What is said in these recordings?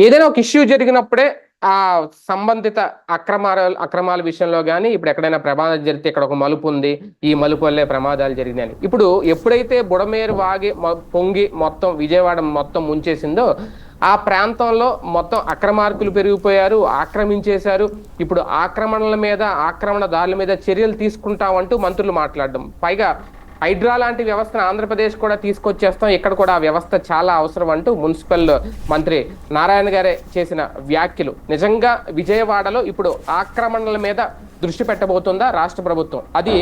ఏదైనా ఒక ఇష్యూ జరిగినప్పుడే ఆ సంబంధిత అక్రమాల అక్రమాల విషయంలో కానీ ఇప్పుడు ఎక్కడైనా ప్రమాదం జరిగితే ఇక్కడ ఒక మలుపు ఉంది ఈ మలుపు వల్లే ప్రమాదాలు జరిగినాయి ఇప్పుడు ఎప్పుడైతే బుడమేరు వాగి పొంగి మొత్తం విజయవాడ మొత్తం ముంచేసిందో ఆ ప్రాంతంలో మొత్తం అక్రమార్కులు పెరిగిపోయారు ఆక్రమించేశారు. ఇప్పుడు ఆక్రమణల మీద ఆక్రమణదారుల మీద చర్యలు తీసుకుంటామంటూ మంత్రులు మాట్లాడడం. పైగా హైడ్రా లాంటి వ్యవస్థను ఆంధ్రప్రదేశ్ కూడా తీసుకొచ్చేస్తాం. ఇక్కడ కూడా ఆ వ్యవస్థ చాలా అవసరం అంటూ మున్సిపల్ మంత్రి నారాయణ గారే చేసిన వ్యాఖ్యలు. నిజంగా విజయవాడలో ఇప్పుడు ఆక్రమణల మీద దృష్టి పెట్టబోతుందా రాష్ట్ర ప్రభుత్వం? అది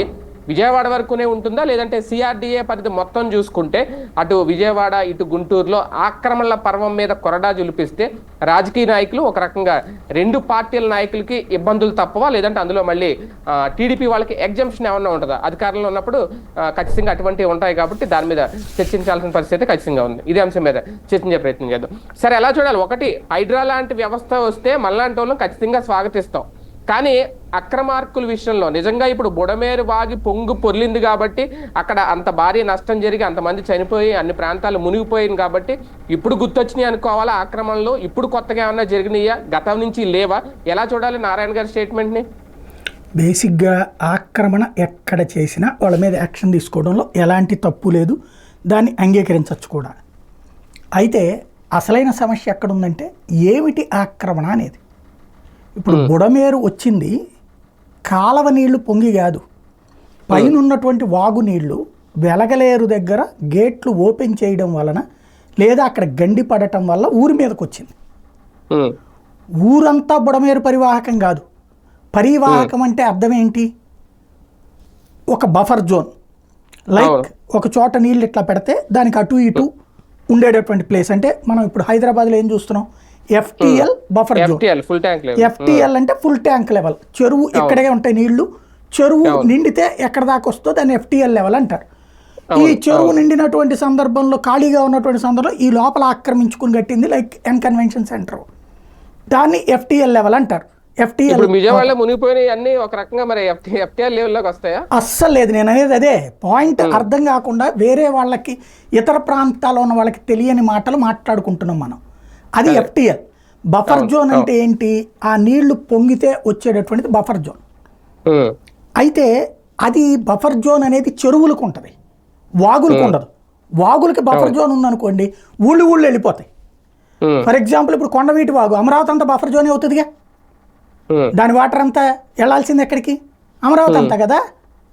విజయవాడ వరకునే ఉంటుందా? లేదంటే సిఆర్డిఏ పరిధి మొత్తం చూసుకుంటే అటు విజయవాడ ఇటు గుంటూరులో ఆక్రమణల పర్వం మీద కొరడా జులిపిస్తే రాజకీయ నాయకులు ఒక రకంగా రెండు పార్టీల నాయకులకి ఇబ్బందులు తప్పవా? లేదంటే అందులో మళ్ళీ టీడీపీ వాళ్ళకి ఎగ్జంప్షన్ ఏమన్నా ఉంటుందా? అధికారంలో ఉన్నప్పుడు ఖచ్చితంగా అటువంటివి ఉంటాయి కాబట్టి దాని మీద చర్చించాల్సిన పరిస్థితి ఖచ్చితంగా ఉంది. ఇదే అంశం మీద చర్చించే ప్రయత్నం చేద్దాం. సరే ఎలా చూడాలి? ఒకటి హైడ్రా లాంటి వ్యవస్థ వస్తే మళ్ళాంటి వాళ్ళని ఖచ్చితంగా స్వాగతిస్తాం. కానీ అక్రమార్కుల విషయంలో నిజంగా ఇప్పుడు బుడమేరు వాగి పొంగు పొర్లింది కాబట్టి అక్కడ అంత భారీ నష్టం జరిగి అంతమంది చనిపోయి అన్ని ప్రాంతాలు మునిగిపోయింది కాబట్టి ఇప్పుడు గుర్తొచ్చినాయి అనుకోవాలా ఆక్రమణలు? ఇప్పుడు కొత్తగా ఏమన్నా జరిగినాయా? గతం నుంచి లేవా? ఎలా చూడాలి నారాయణ గారి స్టేట్మెంట్ని? బేసిక్గా ఆక్రమణ ఎక్కడ చేసినా వాళ్ళ మీద యాక్షన్ తీసుకోవడంలో ఎలాంటి తప్పు లేదు. దాన్ని అంగీకరించవచ్చు కూడా. అయితే అసలైన సమస్య ఎక్కడుందంటే ఏమిటి ఆక్రమణ అనేది? ఇప్పుడు బుడమేరు వచ్చింది కాలవ నీళ్ళు పొంగి కాదు. పైన ఉన్నటువంటి వాగు నీళ్ళు వెలగలేరు దగ్గర గేట్లు ఓపెన్ చేయడం వలన లేదా అక్కడ గండి పడటం వల్ల ఊరి మీదకి వచ్చింది ఊరంతా బుడమేరు పరివాహకం కాదు. పరివాహకం అంటే అర్థం ఏంటి? ఒక బఫర్ జోన్. లైక్. ఒక చోట నీళ్ళు ఇట్లా పెడితే దానికి అటు ఇటు ఉండేటటువంటి ప్లేస్. అంటే మనం ఇప్పుడు హైదరాబాద్లో ఏం చూస్తున్నాం? FTL buffer zone full tank FTL అంటే ఫుల్ ట్యాంక్ లెవెల్ చెరువు ఇక్కడే ఉంటాయి నీళ్ళు. చెరువు నిండితే ఎక్కడ దాకా వస్తుందో దాన్ని ఎఫ్టిఎల్ లెవెల్ అంటారు. ఈ చెరువు నిండినటువంటి సందర్భంలో ఖాళీగా ఉన్నటువంటి సందర్భంలో ఈ లోపల ఆక్రమించుకుని కట్టింది లైక్ ఎన్ కన్వెన్షన్ సెంటర్ దాన్ని ఎఫ్టిఎల్ లెవెల్ అంటారు. ఎఫ్టిఎల్ విజయవాడలో మునిగిపోయినాయి అన్ని ఒక రకంగా మరి ఎఫ్టీఆర్ లెవెల్లోకి వస్తాయా? అస్సలు లేదు. నేను అనేది అదే. పాయింట్ అర్థం కాకుండా వేరే వాళ్ళకి ఇతర ప్రాంతాల్లో ఉన్న వాళ్ళకి తెలియని మాటలు మాట్లాడుకుంటున్నాం మనం. అది ఎఫ్టిఎల్ బఫర్ జోన్ అంటే ఏంటి? ఆ నీళ్ళు పొంగితే వచ్చేటటువంటిది బఫర్ జోన్ అయితే అది బఫర్ జోన్ అనేది చెరువులకు ఉంటుంది. వాగులకు ఉండదు. వాగులకి బఫర్ జోన్ ఉందనుకోండి ఊళ్ళు ఊళ్ళు వెళ్ళిపోతాయి. ఫర్ ఎగ్జాంపుల్ ఇప్పుడు కొండవీటి వాగు అమరావతి అంతా బఫర్ జోనే అవుతుందిగా? దాని వాటర్ అంతా వెళ్ళాల్సింది ఎక్కడికి? అమరావతి అంతా కదా?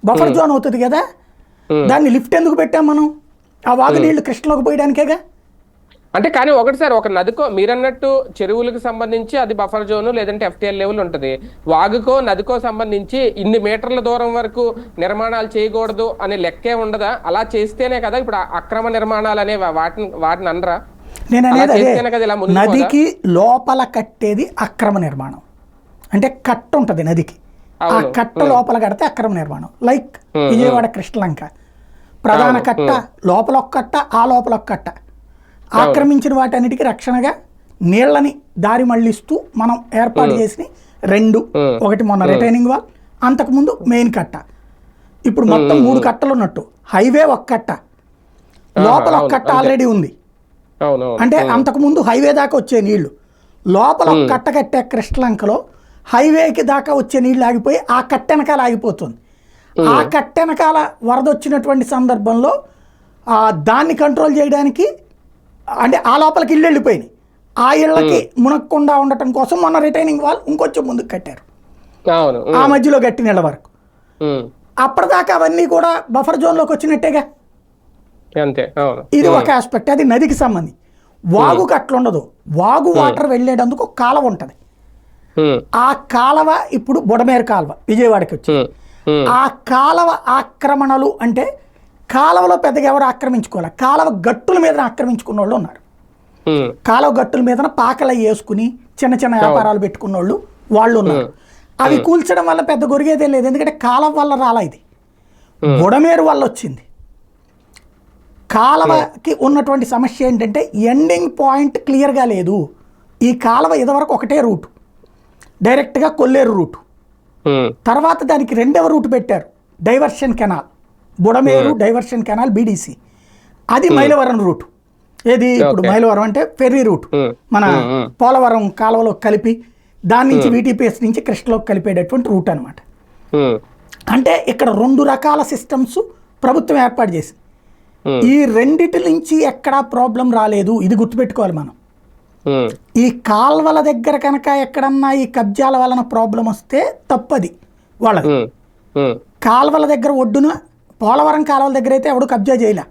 బఫర్ జోన్ అవుతుంది కదా. దాన్ని లిఫ్ట్ ఎందుకు పెట్టాం మనం? ఆ వాగు నీళ్ళు కృష్ణలోకి పోయడానికేగా? అంటే కానీ ఒకటి సార్ ఒక నదికో మీరన్నట్టు చెరువులకు సంబంధించి అది బఫర్ జోన్ లేదంటే ఎఫ్టీఎల్ లెవెల్ ఉంటుంది. వాగుకో నదికో సంబంధించి ఇన్ని మీటర్ల దూరం వరకు నిర్మాణాలు చేయకూడదు అనే లెక్కే ఉండదా? అలా చేస్తేనే కదా ఇప్పుడు అక్రమ నిర్మాణాలు అనే వాటిని వాటిని అనరా? నేను అనేది? నదికి లోపల కట్టేది అక్రమ నిర్మాణం. అంటే కట్ట ఉంటుంది నదికి. ఆ. కట్ట లోపల కడితే అక్రమ నిర్మాణం. లైక్ విజయవాడ కృష్ణలంక. ప్రధాన కట్ట లోపల ఒక కట్ట ఆ లోపల ఒక కట్ట. ఆక్రమించిన వాటన్నిటికీ రక్షణగా నీళ్ళని దారి మళ్ళిస్తూ మనం ఏర్పాటు చేసి రెండు. ఒకటి మొన్న రిటైనింగ్ వాల్ అంతకుముందు మెయిన్ కట్ట. ఇప్పుడు మొత్తం మూడు కట్టలు ఉన్నట్టు. హైవే ఒక కట్ట. లోపల ఒక కట్ట ఆల్రెడీ ఉంది. అంటే అంతకుముందు హైవే దాకా వచ్చే నీళ్ళు. లోపల ఒక కట్ట కట్టే కృష్ణలంకలో హైవేకి దాకా వచ్చే నీళ్ళు ఆగిపోయి ఆ కట్ట వెనకాల ఆగిపోతుంది. ఆ కట్ట వెనకాల వరద వచ్చినటువంటి సందర్భంలో దాన్ని కంట్రోల్ చేయడానికి అంటే ఆ లోపలికి ఇళ్ళు వెళ్ళిపోయినాయి. ఆ ఇళ్ళకి మునక్కుండా ఉండటం కోసం మొన్న రిటైనింగ్ వాల్ ఇంకొంచెం ముందుకు కట్టారు. ఆ మధ్యలో గట్టి నీళ్ళ వరకు. అప్పటిదాకా అవన్నీ కూడా బఫర్ జోన్లోకి వచ్చినట్టేగా. అంతే ఇది ఒక ఆస్పెక్ట్ అది నదికి సంబంధించి. వాగుకి అట్లా ఉండదు. వాగు వాటర్ వెళ్ళేటందుకు కాలువ ఉంటుంది. ఆ కాలవ ఇప్పుడు బుడమేరు కాలువ విజయవాడకి వచ్చి. ఆ కాలవ ఆక్రమణలు అంటే కాలవలో పెద్దగా ఎవరు ఆక్రమించుకోవాలి కాలవ గట్టుల మీద ఆక్రమించుకున్న వాళ్ళు ఉన్నారు కాలువ గట్టుల మీద పాకలు వేసుకుని చిన్న చిన్న వ్యాపారాలు పెట్టుకున్న వాళ్ళు వాళ్ళు ఉన్నారు అవి కూల్చడం వల్ల పెద్ద గొరిగేదే లేదు. ఎందుకంటే కాలవ వల్ల రాలా ఇది. బుడమేరు వల్ల వచ్చింది. కాలవకి ఉన్నటువంటి సమస్య ఏంటంటే ఎండింగ్ పాయింట్ క్లియర్గా లేదు. ఈ కాలవ ఇదివరకు ఒకటే రూట్. డైరెక్ట్గా కొల్లేరు రూట్. తర్వాత దానికి రెండవ రూట్ పెట్టారు. Diversion canal. Budameru diversion canal BDC. అది మైలవరం రూట్. ఏది? ఇప్పుడు. మైలవరం అంటే ఫెర్రీ రూట్. ఉమ్, మన ఉమ్. పోలవరం కాలువలో కలిపి దాని నుంచి వీటీపీఎస్ నుంచి కృష్ణలోకి కలిపేటటువంటి రూట్ అనమాట అంటే ఇక్కడ రెండు రకాల సిస్టమ్స్ ప్రభుత్వం ఏర్పాటు చేసింది. ఈ రెండిటి నుంచి ఎక్కడా ప్రాబ్లం రాలేదు. ఇది గుర్తుపెట్టుకోవాలి మనం. ఈ కాల్వల దగ్గర కనుక ఎక్కడన్నా ఈ కబ్జాల వలన ప్రాబ్లం వస్తే తప్పది వాళ్ళది. కాల్వల దగ్గర ఒడ్డున పోలవరం కాలువల దగ్గర అయితే ఎవడు కబ్జా చేయలే.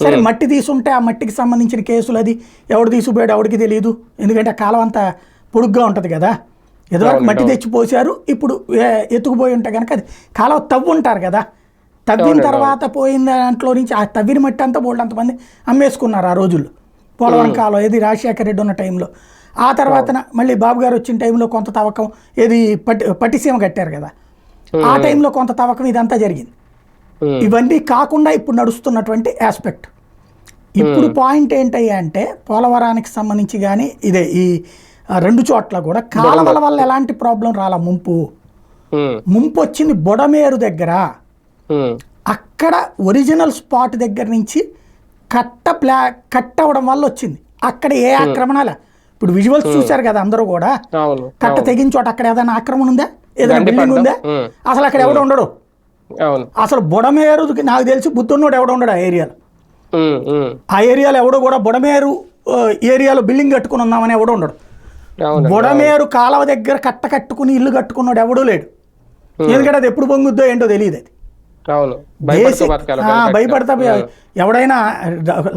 సరే మట్టి తీసుంటే ఆ మట్టికి సంబంధించిన కేసులు అది ఎవడు తీసుకుపోయాడు ఎవడికి తెలియదు ఎందుకంటే ఆ కాలువ అంతా పొడుగ్గా ఉంటుంది కదా. ఎదురు అవును, మట్టి. తెచ్చి పోసారు ఇప్పుడు ఎత్తుకుపోయి ఉంటే కనుక అది కాలువ తవ్వు ఉంటారు కదా. తవ్విన తర్వాత పోయిన దాంట్లో నుంచి ఆ తవ్విన మట్టి అంతా బోల్డ్ అంతమంది అమ్మేసుకున్నారు ఆ రోజుల్లో. పోలవరం కాలువ ఏది రాజశేఖర రెడ్డి ఉన్న టైంలో. ఆ తర్వాత మళ్ళీ బాబు గారు వచ్చిన టైంలో కొంత తవ్వకం ఏది పట్టి పట్టిసీమ కట్టారు కదా. ఆ టైంలో కొంత తవ్వకం ఇదంతా జరిగింది. ఇవన్నీ కాకుండా ఇప్పుడు నడుస్తున్నటువంటి ఆస్పెక్ట్ ఇప్పుడు పాయింట్ ఏంటయ్యా అంటే పోలవరానికి సంబంధించి కానీ ఇదే ఈ రెండు చోట్ల కూడా కాలువల వల్ల ఎలాంటి ప్రాబ్లం రాలా ముంపు? ఉమ్, ముంపు వచ్చింది బొడమేరు దగ్గర. అక్కడ ఒరిజినల్ స్పాట్ దగ్గర నుంచి కట్ట ప్లా కట్ అవ్వడం వల్ల వచ్చింది. అక్కడ ఏ ఆక్రమణల? ఇప్పుడు విజువల్స్ చూశారు కదా అందరూ కూడా. కట్ట తెగిన చోట అక్కడ ఏదైనా ఆక్రమణ ఉందా? ఏదైనా బిల్డింగ్. ఉందా. అసలు అక్కడ ఎవడు ఉండడు అసలు బుడమేరుకి నాకు తెలిసి బుద్ధున్నోడు ఎవడు ఉండడు ఆ ఏరియాలో. ఆ ఏరియాలో ఎవడో కూడా బుడమేరు ఏరియాలో బిల్డింగ్ కట్టుకుని ఉన్నామని ఎవడో ఉండడు బుడమేరు కాలువ దగ్గర కట్ట కట్టుకుని ఇల్లు కట్టుకున్నాడు ఎవడూ లేడు. ఎందుకంటే అది ఎప్పుడు పొంగుద్దో ఏంటో తెలియదు అది. భయపడుతూ ఎవడైనా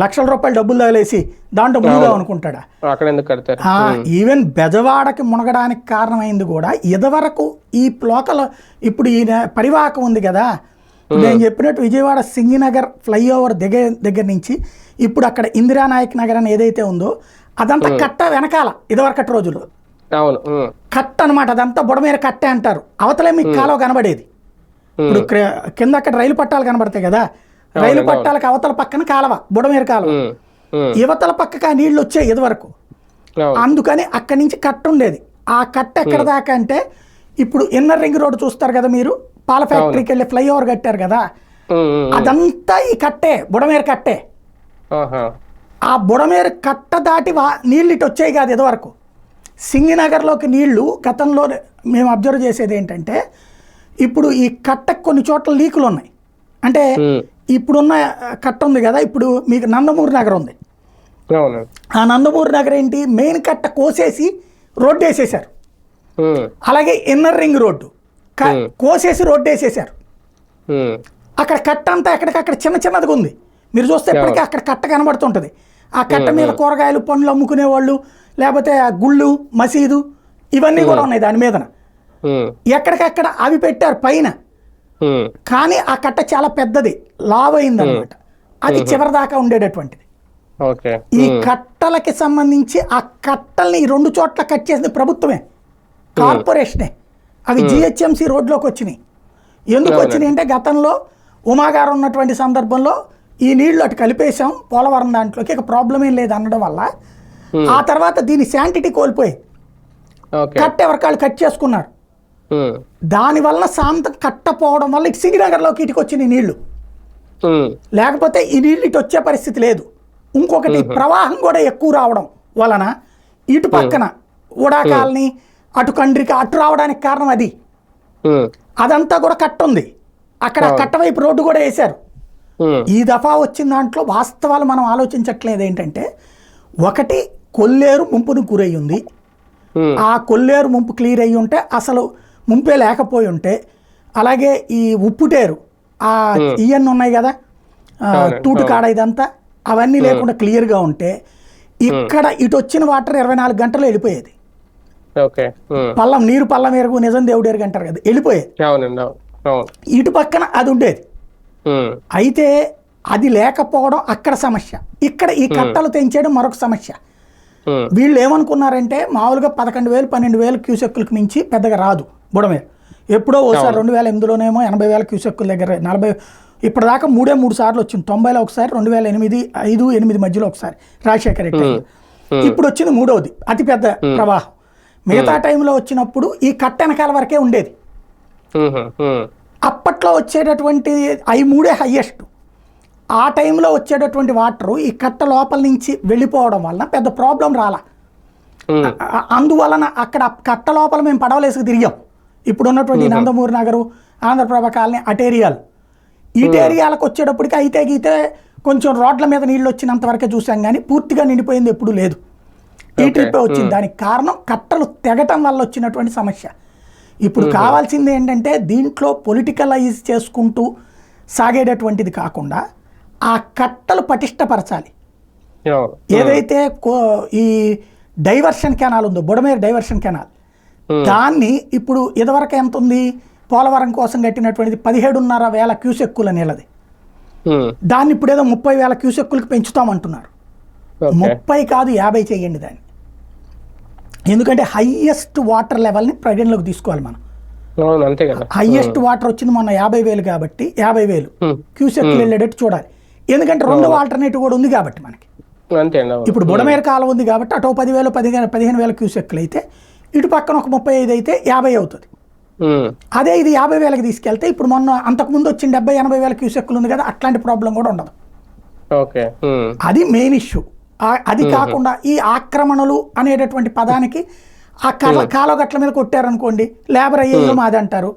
లక్షల రూపాయలు డబ్బులు తగిలేసి దాంట్లో మునుగుదాం అనుకుంటాడా? అక్కడ ఎందుకు కడతారు? ఆ, ఈవెన్ బెజవాడకి మునగడానికి కారణమైంది కూడా ఇదివరకు ఈ లోకల్ ఇప్పుడు ఈ పరివాహకం ఉంది కదా? నేను చెప్పినట్టు విజయవాడ సింగినగర్ ఫ్లైఓవర్ దగ్గర దగ్గర నుంచి ఇప్పుడు అక్కడ ఇందిరానాయక్ నగర్ అని ఏదైతే ఉందో అదంతా కట్ట వెనకాల ఇదివరకటి ఉమ్, కట్ట అనమాట అదంతా బుడమేర కట్టే అంటారు. అవతలే మీకు కాలువ కనబడేది. ఇప్పుడు కింద అక్కడ రైలు పట్టాలు కనబడతాయి కదా. రైలు పట్టాలకు అవతల పక్కన కాలువ బుడమేర కాలువ యువతల పక్కకి ఆ నీళ్ళు వచ్చాయి ఇదివరకు. అందుకని అక్కడి నుంచి కట్ట ఉండేది. ఆ కట్ట ఎక్కడ దాకా అంటే ఇప్పుడు ఇన్నర్ రింగ్ రోడ్ చూస్తారు కదా మీరు? పాల ఫ్యాక్టరీకి వెళ్ళి ఫ్లైఓవర్ కట్టారు కదా. అదంతా ఈ కట్టే బుడమేర కట్టే. ఆ బుడమేరు కట్ట దాటి నీళ్ళు ఇటు వచ్చాయి కాదు ఇదివరకు. సింగినగర్లోకి నీళ్ళు గతంలో మేము అబ్జర్వ్ చేసేది ఏంటంటే ఇప్పుడు ఈ కట్టకు కొన్ని చోట్ల లీకులు ఉన్నాయి. అంటే ఇప్పుడున్న కట్ట ఉంది కదా ఇప్పుడు మీకు నందమూరి నగర్ ఉంది. ఆ నందమూరి నగర్ ఏంటి? మెయిన్ కట్ట కోసేసి రోడ్డు వేసేసారు అలాగే ఇన్నర్ రింగ్ రోడ్డు. కోసేసి రోడ్డు వేసేసారు అక్కడ కట్ట అంతా ఎక్కడికక్కడ చిన్న చిన్నదిగా ఉంది. మీరు చూస్తే ఇప్పటికీ అక్కడ కట్ట కనబడుతుంటుంది. ఆ కట్ట మీద కూరగాయలు పండ్లు అమ్ముకునే వాళ్ళు లేకపోతే ఆ గుళ్ళు మసీదు ఇవన్నీ కూడా ఉన్నాయి దాని మీదన. ఎక్కడికక్కడ అవి పెట్టారు పైన. కానీ ఆ కట్ట చాలా పెద్దది లావ్ అయిందనమాట అది చివరి దాకా ఉండేటటువంటిది. ఈ కట్టలకి సంబంధించి ఆ కట్టల్ని ఈ రెండు చోట్ల కట్ చేసింది ప్రభుత్వమే కార్పొరేషనే. అవి జిహెచ్ఎంసి రోడ్లోకి వచ్చినాయి. ఎందుకు వచ్చినాయి అంటే గతంలో ఉమాగారు ఉన్నటువంటి సందర్భంలో ఈ నీళ్ళు అటు కలిపేశాం పోలవరం దాంట్లోకి ఇక ప్రాబ్లం ఏం లేదు అనడం వల్ల. ఆ తర్వాత దీని శాంటిటీ కోల్పోయి కట్ ఎవరికాళ్ళు కట్ చేసుకున్నారు? దానివల్ల శాంతం కట్టపోవడం వల్ల ఇటు సింగినగర్లోకి ఇటుకు వచ్చినాయి నీళ్ళు. లేకపోతే ఈ నీళ్ళు ఇటు వచ్చే పరిస్థితి లేదు. ఇంకొకటి ప్రవాహం కూడా ఎక్కువ రావడం వలన ఇటు పక్కన ఉడా కాలనీ అటు కండ్రికి అటు రావడానికి కారణం అది. అదంతా కూడా కట్ట ఉంది అక్కడ కట్ట వైపు రోడ్డు కూడా వేశారు. ఈ దఫా వచ్చిన దాంట్లో వాస్తవాలు మనం ఆలోచించట్లేదు ఏంటంటే ఒకటి కొల్లేరు ముంపును గురై ఉంది ఉమ్, ఆ కొల్లేరు ముంపు క్లియర్ అయ్యి ఉంటే అసలు ముంపే లేకపోయి ఉంటే అలాగే ఈ ఉప్పుటేరు ఆ ఇవన్నీ ఉన్నాయి కదా తూటు కాడ ఇదంతా అవన్నీ లేకుండా క్లియర్గా ఉంటే ఇక్కడ ఇటు వచ్చిన వాటర్ ఇరవై నాలుగు గంటలు వెళ్ళిపోయేది. పల్లం నీరు పల్లం ఎరుగు నిజం దేవుడు ఎరుగు అంటారు కదా వెళ్ళిపోయేది. ఇటు పక్కన అది ఉండేది. అయితే అది లేకపోవడం అక్కడ సమస్య. ఇక్కడ ఈ కట్టలు తెంచేయడం మరొక సమస్య. వీళ్ళు ఏమనుకున్నారంటే మామూలుగా పదకొండు వేలు పన్నెండు వేల క్యూసెక్కులకు మించి పెద్దగా రాదు. బుడమేరు ఎప్పుడో ఓసారి రెండు వేల ఎనిమిదిలోనేమో ఎనభై వేల క్యూసెక్కుల దగ్గర నలభై ఇప్పటిదాకా మూడే మూడు సార్లు వచ్చింది. తొంభైలో ఒకసారి రెండు వేల ఎనిమిది ఐదు ఎనిమిది మధ్యలో ఒకసారి. రాజశేఖర రెడ్డి. ఇప్పుడు వచ్చింది మూడవది అతిపెద్ద ప్రవాహం. మిగతా టైంలో వచ్చినప్పుడు ఈ కట్ట వెనకాల వరకే ఉండేది. అప్పట్లో వచ్చేటటువంటి అవి మూడే హయ్యెస్ట్. ఆ టైంలో వచ్చేటటువంటి వాటర్ ఈ కట్ట లోపల నుంచి వెళ్ళిపోవడం వలన పెద్ద ప్రాబ్లం రాలా. అందువలన అక్కడ కట్ట లోపల మేము పడవలేసుకు తిరిగాం. ఇప్పుడు ఉన్నటువంటి నందమూరి నగరు ఆంధ్రప్రభ కాలనీ అటేరియాలు. ఈటేరియాలకు వచ్చేటప్పటికి అయితే గీతే కొంచెం రోడ్ల మీద నీళ్ళు వచ్చినంత వరకే చూసాం కానీ పూర్తిగా నిండిపోయింది ఎప్పుడూ లేదు. ఈ. ట్రిప్పే వచ్చింది. దానికి కారణం కట్టలు తెగటం వల్ల వచ్చినటువంటి సమస్య. ఇప్పుడు కావాల్సింది ఏంటంటే దీంట్లో పొలిటికలైజ్ చేసుకుంటూ సాగేటటువంటిది కాకుండా ఆ కట్టలు పటిష్టపరచాలి. ఏదైతే కో- ఈ డైవర్షన్ కెనాల్ ఉందో బుడమేరు డైవర్షన్ కెనాల్ దాన్ని ఇప్పుడు ఇదివరకు ఎంత ఉంది పోలవరం కోసం కట్టినటువంటిది పదిహేడున్నర వేల క్యూసెక్కుల నీళ్ళది. దాన్ని ఇప్పుడు ఏదో ముప్పై వేల క్యూసెక్కులకి పెంచుతామంటున్నారు. ముప్పై కాదు యాభై చేయండి దాన్ని. ఎందుకంటే హయ్యెస్ట్ వాటర్ లెవెల్ని పరిగణలోకి తీసుకోవాలి మనం. హయ్యెస్ట్ వాటర్ వచ్చింది మొన్న యాభై వేలు కాబట్టి యాభై వేలు క్యూసెక్లు వెళ్ళేటట్టు చూడాలి. ఎందుకంటే రెండు ఆల్టర్నేటివ్ కూడా ఉంది కాబట్టి మనకి. ఇప్పుడు బుడమేర కాలం ఉంది కాబట్టి అటో పదివేలు పదిహేను పదిహేను వేల క్యూసెక్లు అయితే ఇటు పక్కన ఒక ముప్పై ఐదు అయితే యాభై అవుతుంది. అదే ఇది యాభై వేలకు తీసుకెళ్తే ఇప్పుడు మొన్న అంతకుముందు వచ్చిన డెబ్బై ఎనభై వేల క్యూసెక్లు ఉంది కదా అట్లాంటి ప్రాబ్లం కూడా ఉండదు. ఓకే. అది మెయిన్ ఇష్యూ. అది కాకుండా ఈ ఆక్రమణలు అనేటటువంటి పదానికి ఆ కల కాలగట్ల మీద కొట్టారనుకోండి లేబర్ అయ్యేదో మాది అంటారు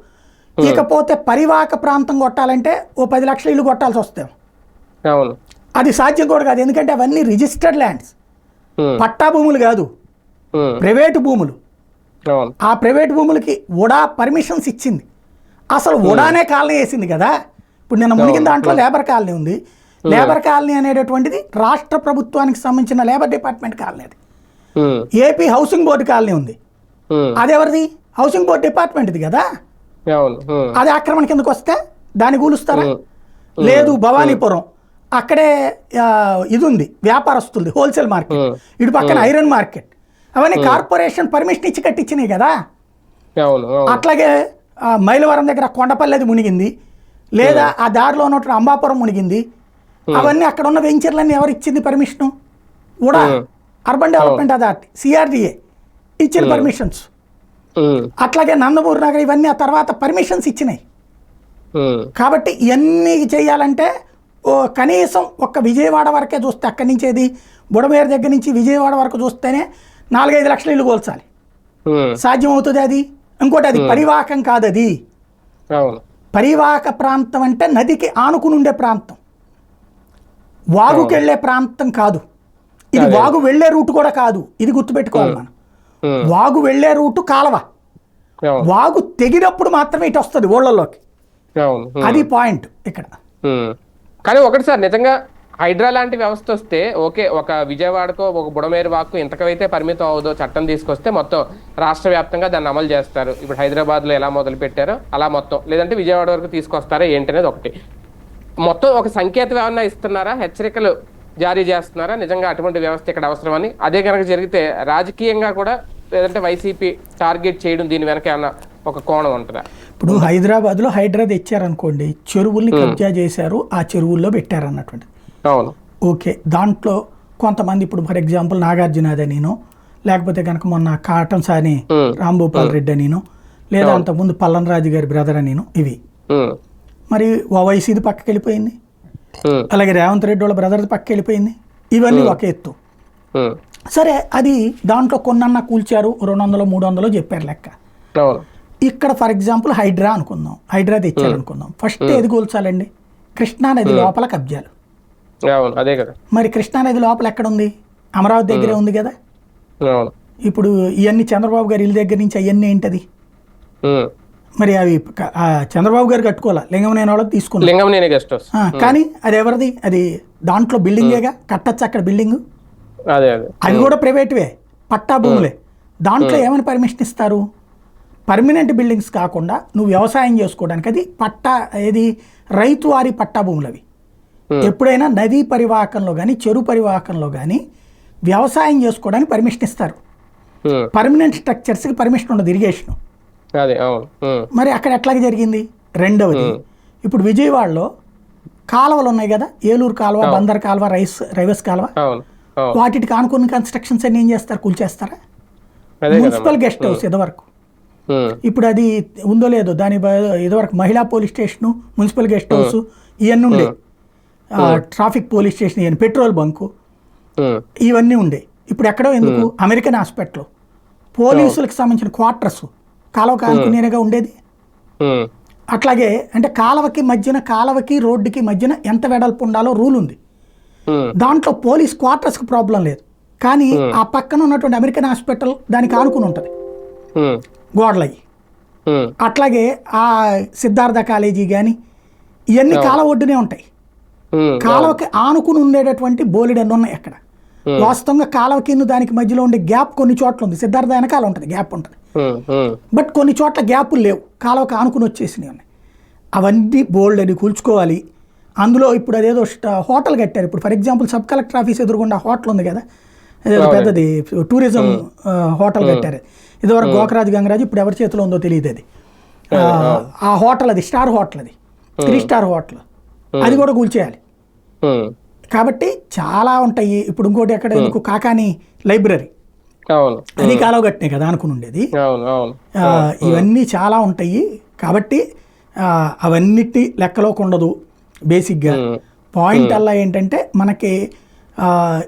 ఇకపోతే పరివాహక ప్రాంతం కొట్టాలంటే ఓ పది లక్షల ఇల్లు కొట్టాల్సి వస్తాం అది సాధ్యం కూడా కాదు ఎందుకంటే అవన్నీ రిజిస్టర్డ్ ల్యాండ్స్ పట్టా భూములు కాదు. ప్రైవేటు భూములు. ఆ ప్రైవేట్ భూములకి ఉడా పర్మిషన్స్ ఇచ్చింది. అసలు ఉడానే కాలనీ వేసింది కదా. ఇప్పుడు నిన్న మునిగిన దాంట్లో లేబర్ కాలనీ ఉంది. లేబర్ కాలనీ అనేటటువంటిది రాష్ట్ర ప్రభుత్వానికి సంబంధించిన లేబర్ డిపార్ట్మెంట్ కాలనీ అది. ఏపీ హౌసింగ్ బోర్డు కాలనీ ఉంది. అదెవరిది? హౌసింగ్ బోర్డు డిపార్ట్మెంట్ది కదా. అది ఆక్రమణ కిందకు వస్తే దాన్ని కూలుస్తారా లేదు భవానీపురం. అక్కడే ఇది ఉంది. వ్యాపారస్తులది హోల్సేల్ మార్కెట్. ఇటు పక్కన ఐరన్ మార్కెట్. అవన్నీ కార్పొరేషన్ పర్మిషన్ ఇచ్చి కట్టించినాయి కదా. అట్లాగే మైలవరం దగ్గర కొండపల్లి అది మునిగింది. లేదా ఆ దారిలో ఉన్నటువంటి అంబాపురం మునిగింది. అవన్నీ అక్కడ ఉన్న వెంచర్లన్నీ ఎవరు ఇచ్చింది పర్మిషను? కూడా. అర్బన్ డెవలప్మెంట్ అథారిటీ సిఆర్డిఏ ఇచ్చిన పర్మిషన్స్. అట్లాగే నందమూరి నగర్ ఇవన్నీ ఆ తర్వాత పర్మిషన్స్ ఇచ్చినాయి. కాబట్టి ఇవన్నీ చేయాలంటే ఓ కనీసం ఒక్క విజయవాడ వరకే చూస్తే అక్కడి నుంచి ఏది? బుడమేరు దగ్గర నుంచి విజయవాడ వరకు చూస్తేనే నాలుగైదు లక్షల ఇల్లు కోల్చాలి. ఉమ్, సాధ్యం అవుతుంది అది? ఇంకోటి అది పరివాహకం కాదు అది పరివాహక ప్రాంతం అంటే నదికి ఆనుకుని ఉండే ప్రాంతం. వాగుకి వెళ్ళే ప్రాంతం కాదు. ఇది. వాగు వెళ్ళే రూట్ కూడా కాదు. ఇది గుర్తుపెట్టుకోవాలి మనం. వాగు వెళ్ళే రూటు కాలవ. వాగు తెగినప్పుడు మాత్రమే ఇటు వస్తుంది ఉమ్. అది పాయింట్ ఇక్కడ. కానీ ఒకటి సార్ నిజంగా హైడ్రా లాంటి వ్యవస్థ వస్తే ఓకే ఒక విజయవాడకో ఒక బుడమేరు వాక్కు ఇంతకైతే పరిమితం అవదో చట్టం తీసుకొస్తే మొత్తం రాష్ట్ర వ్యాప్తంగా దాన్ని అమలు చేస్తారు. ఇప్పుడు హైదరాబాద్లో ఎలా మొదలు పెట్టారో అలా మొత్తం. లేదంటే విజయవాడ వరకు తీసుకొస్తారా ఏంటనేది ఒకటి. మొత్తం ఒక సంకేతం ఏమన్నా ఇస్తున్నారా? హెచ్చరికలు జారీ చేస్తున్నారా? నిజంగా అటువంటి వ్యవస్థ ఇక్కడ అవసరమని. అదే కనుక జరిగితే రాజకీయంగా కూడా లేదంటే వైసీపీ టార్గెట్ చేయడం దీని వెనక ఏమన్నా ఒక కోణం ఉంటుందా? ఇప్పుడు హైదరాబాద్లో హైడ్రా తెచ్చారనుకోండి చెరువుల్ని కబ్జా చేశారు ఆ చెరువుల్లో పెట్టారు అన్నటువంటి అవును. ఓకే దాంట్లో కొంతమంది ఇప్పుడు ఫర్ ఎగ్జాంపుల్ నాగార్జున అదనీను లేకపోతే కనుక మొన్న కాటం సాని రాంభూపాల్ రెడ్డి అనిను లేదా అంతకుముందు పల్లన్ రాజు గారి బ్రదర్ అనిను ఇవి. మరి ఓవైసీది పక్కకి వెళ్ళిపోయింది. అలాగే రేవంత్ రెడ్డి వాళ్ళ బ్రదర్ది పక్కకి వెళ్ళిపోయింది. ఇవన్నీ ఒక ఎత్తు. సరే అది దాంట్లో కొన్నన్నా కూల్చారు రెండు వందలు మూడు వందలు చెప్పారు లెక్క. ఇక్కడ ఫర్ ఎగ్జాంపుల్ హైడ్రా అనుకుందాం హైడ్రా తెచ్చారు అనుకుందాం ఫస్ట్ ఏది కూల్చాలండి? కృష్ణా నది లోపల కబ్జాలు. అవును అదే కదా. మరి కృష్ణా నది లోపల ఎక్కడ ఉంది అమరావతి దగ్గరే ఉంది కదా? అవును. ఇప్పుడు ఇవన్నీ చంద్రబాబు గారి ఇల్లు దగ్గర నుంచి అవన్నీ ఏంటది. మరి అవి చంద్రబాబు గారు కట్టుకోవాలా? లింగమనేని వాళ్ళకి తీసుకున్నారు లింగం నేనే గెస్ట్ హౌస్. కానీ అది ఎవరిది? అది దాంట్లో బిల్డింగేగా? కట్టచ్చు అక్కడ బిల్డింగ్? అదే అదే. కూడా ప్రైవేట్వే పట్టా భూములే. దాంట్లో ఏమని పర్మిషన్ ఇస్తారు? పర్మనెంట్ బిల్డింగ్స్ కాకుండా నువ్వు వ్యవసాయం చేసుకోవడానికి అది పట్టా ఏది? రైతు వారి పట్టా భూములు అవి. ఎప్పుడైనా నదీ పరివాహకంలో కానీ చెరు పరివాహకంలో కానీ వ్యవసాయం చేసుకోవడానికి పర్మిషన్ ఇస్తారు. పర్మనెంట్ స్ట్రక్చర్స్కి పర్మిషన్ ఉండదు ఇరిగేషన్ ఉమ్. మరి అక్కడ ఎట్లాగ జరిగింది? రెండవది ఇప్పుడు విజయవాడలో కాలువలు ఉన్నాయి కదా? ఏలూరు కాలువ బందర్ కాలువ రైస్ రైవస్ కాలువ. వాటికి ఆనుకున్న కన్స్ట్రక్షన్స్ అన్ని ఏం చేస్తారు? కూల్చేస్తారా మున్సిపల్ గెస్ట్ హౌస్ ఇదివరకు. ఇప్పుడు అది ఉందో లేదో దాని ఇదివరకు మహిళా police station municipal guest house ఇవన్నీ ఉండే. ఆ, ట్రాఫిక్ పోలీస్ స్టేషన్ ఇవన్నీ పెట్రోల్ బంకు ఉమ్, ఇవన్నీ ఉండే. ఇప్పుడు ఎక్కడో ఎందుకు? American hospital. పోలీసులకు సంబంధించిన క్వార్టర్స్. కాలువ కాలుకునేగా ఉండేది. ఉమ్, అట్లాగే అంటే కాలువకి మధ్యన కాలువకి రోడ్డుకి మధ్యన ఎంత వెడల్పు ఉండాలో రూల్ ఉంది. దాంట్లో పోలీస్ క్వార్టర్స్కి ప్రాబ్లం లేదు. కానీ ఆ పక్కన ఉన్నటువంటి అమెరికన్ హాస్పిటల్ దానికి ఆనుకుని ఉంటుంది. గోడలయ్యి అట్లాగే ఆ సిద్ధార్థ కాలేజీ కానీ ఇవన్నీ కాలువ ఒడ్డునే ఉంటాయి. కాలువకి ఆనుకుని ఉండేటటువంటి బోలెడన్ని ఉన్నాయి అక్కడ. వాస్తవంగా కాలువ కింద దానికి మధ్యలో ఉండే గ్యాప్ కొన్ని చోట్ల ఉంది. సిద్ధార్థ వెనకాల ఉంటుంది గ్యాప్ ఉంటుంది. బట్ కొన్ని చోట్ల గ్యాపులు లేవు. కాలువకి ఆనుకుని వచ్చేసినవి ఉన్నాయి. అవన్నీ బోల్డ్ అని కూల్చుకోవాలి. అందులో ఇప్పుడు అదేదో స్ట- హోటల్ కట్టారు. ఇప్పుడు for example sub collector office ఎదురుగుండా హోటల్ ఉంది కదా. అదేదో పెద్దది టూరిజం హోటల్ కట్టారు. ఇదివరకు గోకరాజు గంగరాజు ఇప్పుడు ఎవరి చేతిలో ఉందో తెలియదు అది. ఆ, హోటల్ అది స్టార్ హోటల్ అది. Three star hotel. అది కూడా కూల్చేయాలి. కాబట్టి చాలా ఉంటాయి. ఇప్పుడు ఇంకోటి ఎక్కడ? ఎందుకు? కాకాని లైబ్రరీ. అది కాలువ కట్టినాయి కదా అనుకుని ఉండేది ఇవన్నీ చాలా ఉంటాయి. కాబట్టి అవన్నిటి లెక్కలోకి ఉండదు బేసిక్గా. పాయింట్ అలా ఏంటంటే మనకి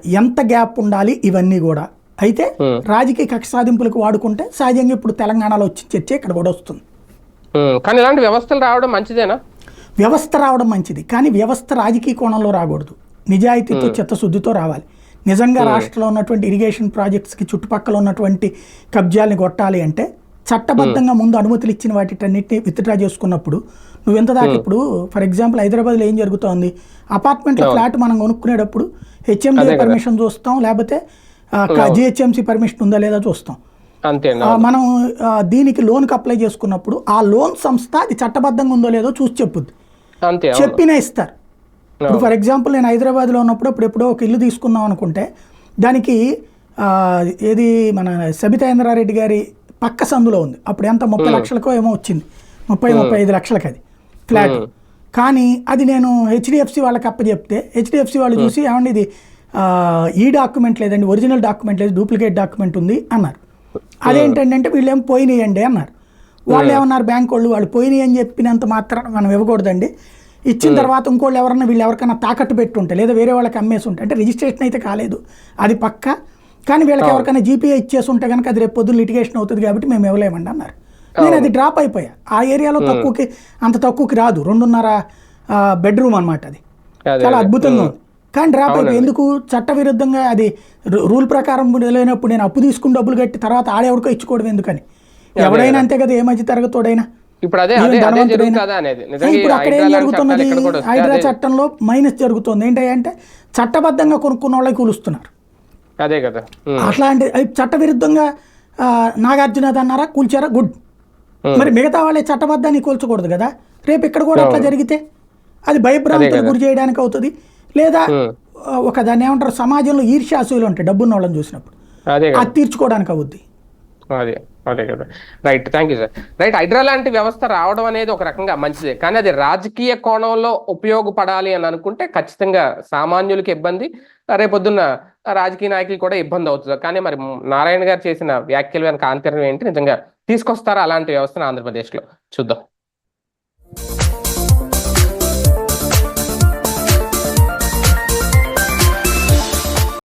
ఎంత గ్యాప్ ఉండాలి ఇవన్నీ కూడా. అయితే. రాజకీయ కక్ష సాధింపులకు వాడుకుంటే సహజంగా ఇప్పుడు తెలంగాణలో వచ్చి చర్చ ఇక్కడ కూడా వస్తుంది. కానీ ఇలాంటి వ్యవస్థలు రావడం మంచిదేనా? వ్యవస్థ రావడం మంచిది. కానీ వ్యవస్థ రాజకీయ కోణంలో రాకూడదు. నిజాయితీతో చిత్తశుద్ధితో రావాలి. నిజంగా రాష్ట్రంలో ఉన్నటువంటి ఇరిగేషన్ ప్రాజెక్ట్స్కి చుట్టుపక్కల ఉన్నటువంటి కబ్జాల్ని కొట్టాలి అంటే చట్టబద్ధంగా ముందు అనుమతులు ఇచ్చిన వాటిటన్నిటిని విత్డ్రా చేసుకున్నప్పుడు నువ్వు ఎంత దాకా ఇప్పుడు ఫర్ ఎగ్జాంపుల్ హైదరాబాద్లో ఏం జరుగుతోంది? అపార్ట్మెంట్లో ఫ్లాట్ మనం కొనుక్కునేటప్పుడు హెచ్ఎండి పర్మిషన్ చూస్తాం లేకపోతే జిహెచ్ఎంసీ పర్మిషన్ ఉందా లేదా చూస్తాం. మనం దీనికి లోన్కి అప్లై చేసుకున్నప్పుడు ఆ లోన్ సంస్థ అది చట్టబద్ధంగా ఉందో లేదో చూసి చెప్పుద్ది. చెప్పినా ఇస్తారు. ఇప్పుడు ఫర్ ఎగ్జాంపుల్ నేను హైదరాబాద్లో ఉన్నప్పుడు ఇప్పుడు ఎప్పుడో ఒక ఇల్లు తీసుకుందాం అనుకుంటే దానికి ఏది మన సబితాయింద్రారెడ్డి గారి పక్క సందులో ఉంది. అప్పుడు ఎంత? ముప్పై లక్షలకో ఏమో వచ్చింది. ముప్పై ముప్పై ఐదు లక్షలకి అది ఫ్లాట్. కానీ అది నేను హెచ్డిఎఫ్సి వాళ్ళకి అప్పచెప్తే హెచ్డిఎఫ్సి వాళ్ళు చూసి ఏమండి ఇది ఈ డాక్యుమెంట్ లేదండి ఒరిజినల్ డాక్యుమెంట్ లేదు డూప్లికేట్ డాక్యుమెంట్ ఉంది అన్నారు. అదేంటంటే వీళ్ళు ఏం పోయినాయండి అన్నారు. వాళ్ళు ఏమన్నారు బ్యాంక్ వాళ్ళు వాళ్ళు పోయినాయి అని చెప్పినంత మాత్రం మనం ఇవ్వకూడదండి. ఇచ్చిన తర్వాత ఇంకోళ్ళు ఎవరన్నా వీళ్ళు ఎవరికైనా తాకట్టు పెట్టుంటే లేదా వేరే వాళ్ళకి అమ్మేసి ఉంటే అంటే రిజిస్ట్రేషన్ అయితే కాలేదు. అది పక్క. కానీ వీళ్ళకి ఎవరికైనా జీపీఏ ఇచ్చేసి ఉంటే కనుక అది రేపు పొద్దున్న లిటిగేషన్ అవుతుంది కాబట్టి మేము ఇవ్వలేమండి అన్నారు. నేను అది డ్రాప్ అయిపోయా. ఆ ఏరియాలో తక్కువకి అంత తక్కువకి రాదు. రెండున్నర బెడ్రూమ్ అన్నమాట అది. చాలా అద్భుతంగా ఉంది. కానీ డ్రాప్ అయిపోయి ఎందుకు? చట్ట విరుద్ధంగా అది రూల్ ప్రకారం లేనప్పుడు నేను అప్పు తీసుకుని డబ్బులు కట్టి తర్వాత ఆడెవడికో ఇచ్చుకోవడం ఎందుకని? ఎవడైనా అంతే కదా ఏ మధ్య తరగతోడైనా. ఇప్పుడు అదే. జరుగుతుందా అనేది. ఇప్పుడు అక్కడ ఏం జరుగుతున్నది? హైడ్రా అదే- చట్టంలో మైనస్ జరుగుతుంది. ఏంటంటే చట్టబద్ధంగా కొనుక్కున్న వాళ్ళకి కూలుస్తున్నారు. అదే కదా. అట్లాంటి అది చట్ట విరుద్ధంగా ఆ, నాగార్జున అన్నారా కూల్చారా? గుడ్. మరి మిగతా వాళ్ళే చట్టబద్ధాన్ని కూల్చకూడదు కదా? రేపు ఇక్కడ కూడా అట్లా జరిగితే అది భయభ్రాంతులకు గురి చేయడానికి అవుతుంది. లేదా ఒక దాన్ని ఏమంటారు సమాజంలో ఈర్ష్యాసూలు ఉంటాయి డబ్బున్న వాళ్ళని చూసినప్పుడు అది తీర్చుకోవడానికి అవుద్ది. అదే అదే కదా. Right thank you sir right Hydraa లాంటి వ్యవస్థ రావడం అనేది ఒక రకంగా మంచిదే. కానీ అది రాజకీయ కోణంలో ఉపయోగపడాలి అని అనుకుంటే ఖచ్చితంగా సామాన్యులకి ఇబ్బంది. రేపొద్దున్న రాజకీయ నాయకులు కూడా ఇబ్బంది అవుతుంది కానీ మరి నారాయణ గారు చేసిన వ్యాఖ్యలు వెనక ఆంతర్యం ఏంటి? నిజంగా తీసుకొస్తారా అలాంటి వ్యవస్థను ఆంధ్రప్రదేశ్లో? చూద్దాం.